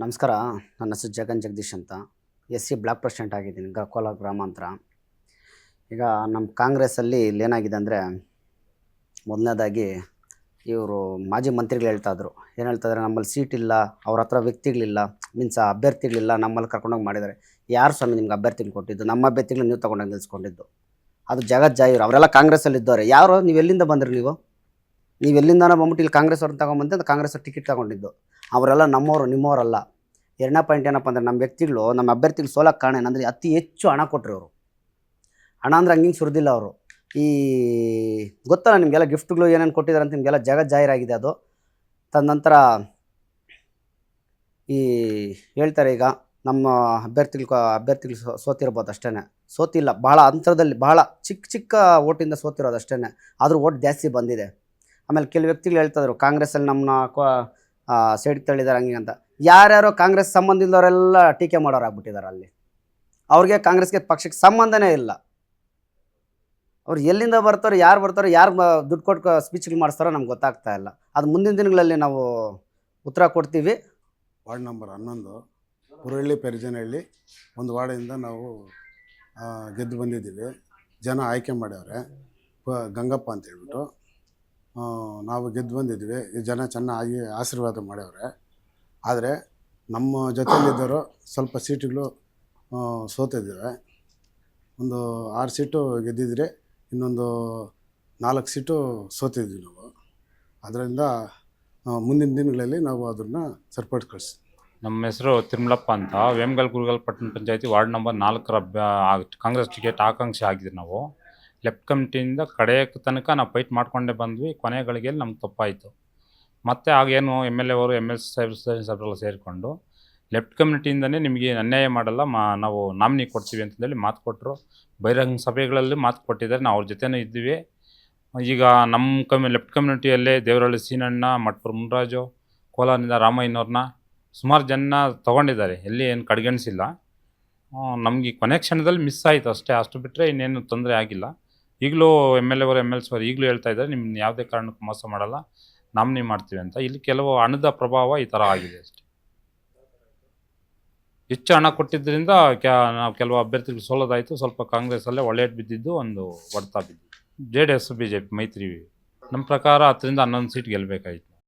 ನಮಸ್ಕಾರ, ನನ್ನ ಹೆಸರು ಜಗನ್ ಜಗದೀಶ್ ಅಂತ. ಎಸ್ ಸಿ ಬ್ಲಾಕ್ ಪ್ರೆಸಿಡೆಂಟ್ ಆಗಿದ್ದೀನಿ, ಗ, ಕೋಲಾರ ಗ್ರಾಮಾಂತರ ಈಗ ನಮ್ಮ ಕಾಂಗ್ರೆಸ್ಸಲ್ಲಿ ಇಲ್ಲೇನಾಗಿದೆ ಅಂದರೆ, ಮೊದಲನೇದಾಗಿ ಇವರು ಮಾಜಿ ಮಂತ್ರಿಗಳು ಹೇಳ್ತಾ ಇದ್ರು. ಏನು ಹೇಳ್ತಾ ಇದ್ದಾರೆ ನಮ್ಮಲ್ಲಿ ಸೀಟ್ ಇಲ್ಲ, ಅವ್ರ ಹತ್ರ ವ್ಯಕ್ತಿಗಳಿಲ್ಲ, ಮೀನ್ಸ್ ಅಭ್ಯರ್ಥಿಗಳಿಲ್ಲ, ನಮ್ಮಲ್ಲಿ ಕರ್ಕೊಂಡೋಗಿ ಮಾಡಿದ್ದಾರೆ. ಯಾರು ಸ್ವಾಮಿ ನಿಮ್ಗೆ ಅಭ್ಯರ್ಥಿಗಳು ಕೊಟ್ಟಿದ್ದು? ನಮ್ಮ ಅಭ್ಯರ್ಥಿಗಳು ನೀವು ತೊಗೊಂಡೋಗಿ ನಿಲ್ಸ್ಕೊಂಡಿದ್ದು. ಅದು ಜಗತ್ ಜಾಯಿರು ಅವರೆಲ್ಲ ಕಾಂಗ್ರೆಸ್ಸಲ್ಲಿ ಇದ್ದವ್ರೆ. ಯಾರು, ನೀವು ಎಲ್ಲಿಂದ ಬಂದ್ರಿ ನೀವು? ನೀವು ಎಲ್ಲಿಂದನೋ ಬಂದ್ಬಿಟ್ಟು ಇಲ್ಲಿ ಕಾಂಗ್ರೆಸ್ ಅವ್ರನ್ನ ತಗೊಂಬಂದು ಕಾಂಗ್ರೆಸ್ ಟಿಕೆಟ್ ತಗೊಂಡಿದ್ದು. ಅವರೆಲ್ಲ ನಮ್ಮವರು ನಿಮ್ಮವರಲ್ಲ ಎರಡನೇ ಪಾಯಿಂಟ್ ಏನಪ್ಪ ಅಂದರೆ ನಮ್ಮ ವ್ಯಕ್ತಿಗಳು, ನಮ್ಮ ಅಭ್ಯರ್ಥಿಗಳು ಸೋಲಕ್ಕೆ ಕಾರಣ ಏನಂದರೆ ಅತಿ ಹೆಚ್ಚು ಹಣ ಕೊಟ್ಟರು ಅವರು ಹಣ ಅಂದ್ರೆ ಹಂಗಿಂಗೆ ಸುರಿದಿಲ್ಲ ಅವರು. ಈ ಗೊತ್ತಲ್ಲ ನಿಮಗೆಲ್ಲ ಗಿಫ್ಟ್ಗಳು ಏನೇನು ಕೊಟ್ಟಿದ್ದಾರೆ ಅಂತ ನಿಮಗೆಲ್ಲ ಜಗ ಜಾಹೀರಾಗಿದೆ ಅದು. ತದನಂತರ ಈ ಹೇಳ್ತಾರೆ ಈಗ ನಮ್ಮ ಅಭ್ಯರ್ಥಿಗಳು ಅಭ್ಯರ್ಥಿಗಳು ಸೋತಿರ್ಬೋದು ಅಷ್ಟೇ ಸೋತಿಲ್ಲ ಭಾಳ ಅಂತರದಲ್ಲಿ ಭಾಳ ಚಿಕ್ಕ ಚಿಕ್ಕ ಓಟಿಂದ ಸೋತಿರೋದು ಅಷ್ಟೇ ಆದರೂ ಓಟ್ ಜಾಸ್ತಿ ಬಂದಿದೆ. ಆಮೇಲೆ ಕೆಲವು ವ್ಯಕ್ತಿಗಳು ಹೇಳ್ತಾಯಿದ್ರು ಕಾಂಗ್ರೆಸ್ಸಲ್ಲಿ ನಮ್ಮನ್ನ ಸೈಡ್ ತಳ್ಳಿದ್ದಾರೆ ಹಂಗೆ ಅಂತ. ಯಾರ್ಯಾರೋ ಕಾಂಗ್ರೆಸ್ ಸಂಬಂಧ ಇಲ್ಲದವರೆಲ್ಲ ಟೀಕೆ ಮಾಡೋರು ಆಗ್ಬಿಟ್ಟಿದ್ದಾರೆ ಅಲ್ಲಿ. ಅವ್ರಿಗೆ ಕಾಂಗ್ರೆಸ್ಗೆ ಪಕ್ಷಕ್ಕೆ ಸಂಬಂಧನೇ ಇಲ್ಲ. ಅವ್ರು ಎಲ್ಲಿಂದ ಬರ್ತಾರೆ, ಯಾರು ಬರ್ತಾರೋ, ಯಾರು ದುಡ್ಡು ಕೊಟ್ಟು ಸ್ಪೀಚ್ಗಳು ಮಾಡಿಸ್ತಾರೋ ನಮ್ಗೆ ಗೊತ್ತಾಗ್ತಾ ಇಲ್ಲ. ಅದು ಮುಂದಿನ ದಿನಗಳಲ್ಲಿ ನಾವು ಉತ್ತರ ಕೊಡ್ತೀವಿ. ವಾರ್ಡ್ ನಂಬರ್ ಹನ್ನೊಂದು ಹುರಳ್ಳಿ ಪೆರ್ಜನಹಳ್ಳಿ ಒಂದು ವಾರ್ಡಿಂದ ನಾವು ಗೆದ್ದು ಬಂದಿದ್ದೀವಿ. ಜನ ಆಯ್ಕೆ ಮಾಡ್ಯವ್ರೆ. ಗಂಗಪ್ಪ ಅಂತ ಹೇಳ್ಬಿಟ್ಟು. ನಾವು ಗೆದ್ದು ಬಂದಿದ್ವಿ. ಈ ಜನ ಚೆನ್ನಾಗಿ ಆಶೀರ್ವಾದ ಮಾಡ್ಯವ್ರೆ. ಆದರೆ ನಮ್ಮ ಜೊತೆಯಲ್ಲಿದ್ದವರು ಸ್ವಲ್ಪ ಸೀಟುಗಳು ಸೋತಿದ್ದಾವೆ. ಒಂದು ಆರು ಸೀಟು ಗೆದ್ದಿದ್ರೆ ಇನ್ನೊಂದು ನಾಲ್ಕು ಸೀಟು ಸೋತಿದ್ವಿ ನಾವು. ಅದರಿಂದ ಮುಂದಿನ ದಿನಗಳಲ್ಲಿ ನಾವು ಅದನ್ನು ಸರಿಪಡಿಸ್ಕೊಳ್ಸಿ ನಮ್ಮ ಹೆಸರು ತಿರುಮಲಪ್ಪ ಅಂತ. ವೇಮಗಲ್ ಗುರುಗಲ್ ಪಟ್ಟಣ ಪಂಚಾಯತಿ ವಾರ್ಡ್ ನಂಬರ್ ನಾಲ್ಕರ ಕಾಂಗ್ರೆಸ್ ಟಿಕೆಟ್ ಆಕಾಂಕ್ಷಿ ಆಗಿದ್ದೀವಿ ನಾವು. ಲೆಫ್ಟ್ ಕಮಿಟಿಯಿಂದ ಕಡೆಯ ತನಕ ನಾವು ಫೈಟ್ ಮಾಡಿಕೊಂಡೇ ಬಂದ್ವಿ. ಕೊನೆಯ ಗಳಿಗೆಯಲ್ಲಿ ನಮ್ಗೆ ತಪ್ಪಾಯಿತು. ಮತ್ತೆ ಆಗೇನು ಎಂ ಎಲ್ ಎವರು ಅವರು ಎಂ ಎಲ್ ಸಾಹೇಬ್ ಸಾಹೇಬ್ರೆಲ್ಲ ಸೇರಿಕೊಂಡು ಲೆಫ್ಟ್ ಕಮ್ಯುನಿಟಿಯಿಂದನೇ ನಿಮಗೆ ಅನ್ಯಾಯ ಮಾಡಲ್ಲ, ಮಾ ನಾವು ನಾಮಿನಿ ಕೊಡ್ತೀವಿ ಅಂತಂದೇಳಿ ಮಾತು ಕೊಟ್ಟರು ಬಹಿರಂಗ ಸಭೆಗಳಲ್ಲಿ ಮಾತು ಕೊಟ್ಟಿದ್ದಾರೆ. ನಾವು ಅವ್ರ ಜೊತೆನೂ ಇದ್ದೀವಿ. ಈಗ ನಮ್ಮ ಕಮ್ಯು ಲೆಫ್ಟ್ ಕಮ್ಯುನಿಟಿಯಲ್ಲೇ ದೇವರಹಳ್ಳಿ ಸೀನಣ್ಣ ಮಟ್ಪುರ ಮುನ್ರಾಜು, ಕೋಲಾರದಿಂದ ರಾಮಯ್ಯನವ್ರನ್ನ ಸುಮಾರು ಜನ ತೊಗೊಂಡಿದ್ದಾರೆ. ಎಲ್ಲಿ ಏನು ಕಡೆಗಣಿಸಿಲ್ಲ. ನಮಗೆ ಕೊನೆ ಕ್ಷಣದಲ್ಲಿ ಮಿಸ್ ಆಯಿತು ಅಷ್ಟೇ. ಅಷ್ಟು ಬಿಟ್ಟರೆ ಇನ್ನೇನು ತೊಂದರೆ ಆಗಿಲ್ಲ. ಈಗಲೂ ಎಂ ಎಲ್ ಎ ಅವರು ಎಂ ಎಲ್ ಸಿ ಈಗಲೂ ಹೇಳ್ತಾ ಇದ್ದಾರೆ ನಿಮ್ಮನ್ನ ಯಾವುದೇ ಕಾರಣಕ್ಕೂ ಮೋಸ ಮಾಡಲ್ಲ ನಾಮಿನಿ ಮಾಡ್ತೀವಿ ಅಂತ. ಇಲ್ಲಿ ಕೆಲವು ಹಣದ ಪ್ರಭಾವ ಈ ಥರ ಆಗಿದೆ ಅಷ್ಟೇ. ಹೆಚ್ಚು ಹಣ ಕೊಟ್ಟಿದ್ದರಿಂದ ಕ್ಯಾ, ನಾವು ಕೆಲವು ಅಭ್ಯರ್ಥಿಗಳು ಸೋಲೋದಾಯಿತು, ಸ್ವಲ್ಪ ಕಾಂಗ್ರೆಸ್ಸಲ್ಲೇ ಒಳ್ಳೆಯದು ಬಿದ್ದಿದ್ದು ಒಂದು ಹೊಡ್ತಾ ಬಿದ್ದಿದ್ದು J D S, B J P ಮೈತ್ರಿ. ನಮ್ಮ ಪ್ರಕಾರ ಹತ್ತರಿಂದ ಹನ್ನೊಂದು ಸೀಟ್ ಗೆಲ್ಲಬೇಕಾಗಿತ್ತು